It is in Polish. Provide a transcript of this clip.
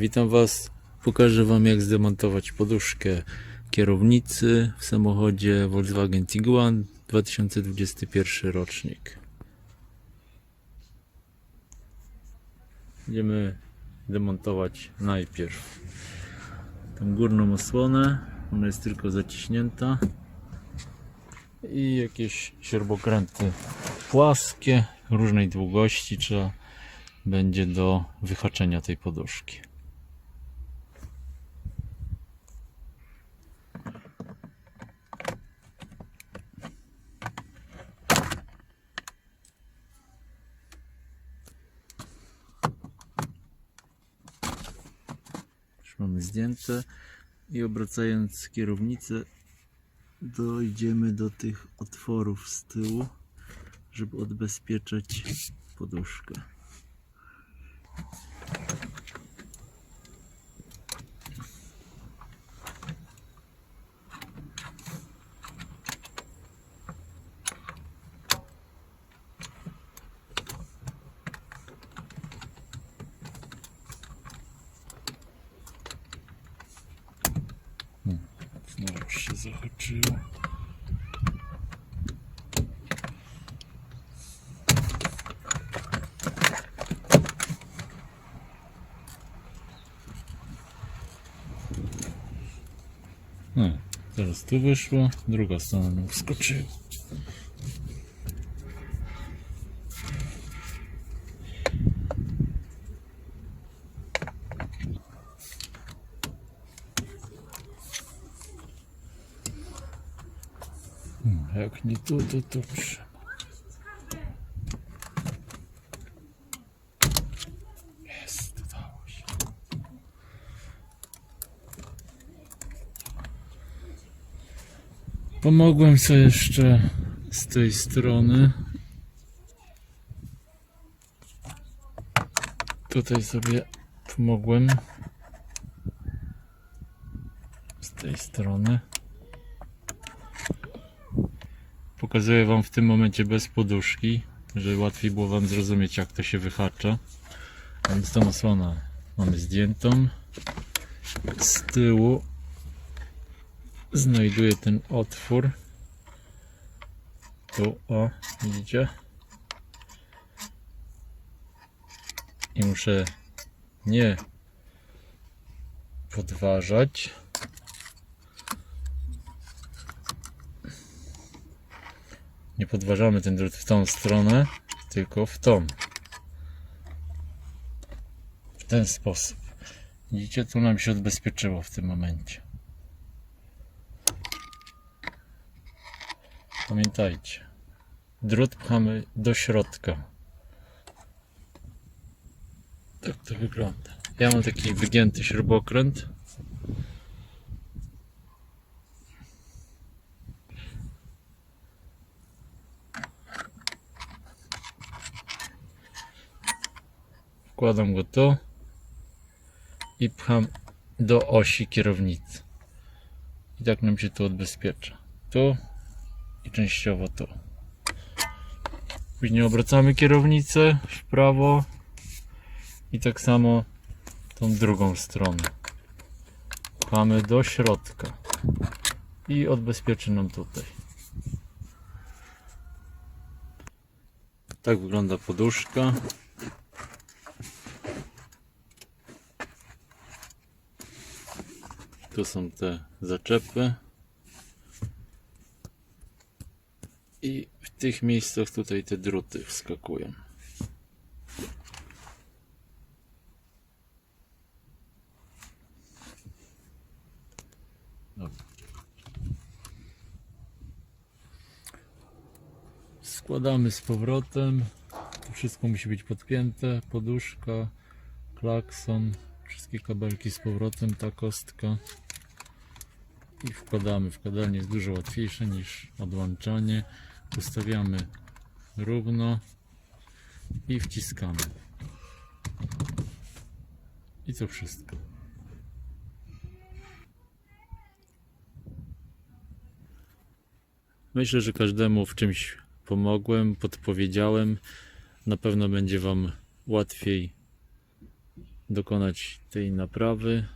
Witam Was. Pokażę Wam jak zdemontować poduszkę kierownicy w samochodzie Volkswagen Tiguan 2021 rocznik. Będziemy demontować najpierw tą górną osłonę. Ona jest tylko zaciśnięta. I jakieś śrubokręty płaskie, różnej długości trzeba będzie do wyhaczenia tej poduszki. Mamy zdjęte i obracając kierownicę dojdziemy do tych otworów z tyłu, żeby odbezpieczać poduszkę. Znowu się zahaczyło. No, teraz tu wyszło, druga strona wskoczyła. Jak nie tu, to tu trzeba. Jest, udało się. Pomogłem sobie jeszcze z tej strony. Tutaj sobie pomogłem. Z tej strony. Pokazuję Wam w tym momencie bez poduszki, żeby łatwiej było Wam zrozumieć jak to się wyhacza. Więc tą osłonę mamy zdjętą. Z tyłu znajduję ten otwór. Tu, o, widzicie? I muszę nie podważać. Nie podważamy ten drut w tą stronę, tylko w tą. W ten sposób. Widzicie, tu nam się odbezpieczyło w tym momencie. Pamiętajcie, drut pchamy do środka. Tak to wygląda. Ja mam taki wygięty śrubokręt. Wkładam go tu i pcham do osi kierownicy. I tak nam się tu odbezpiecza. Tu i częściowo tu. Później obracamy kierownicę w prawo i tak samo tą drugą stronę. Pchamy do środka i odbezpieczy nam tutaj. Tak wygląda poduszka. Tu są te zaczepy. I w tych miejscach tutaj te druty wskakują. Składamy z powrotem. To wszystko musi być podpięte. Poduszka, klakson, wszystkie kabelki z powrotem, ta kostka. I wkładamy. Wkładanie jest dużo łatwiejsze niż odłączanie. Ustawiamy równo i wciskamy. I to wszystko. Myślę, że każdemu w czymś pomogłem, podpowiedziałem. Na pewno będzie Wam łatwiej dokonać tej naprawy.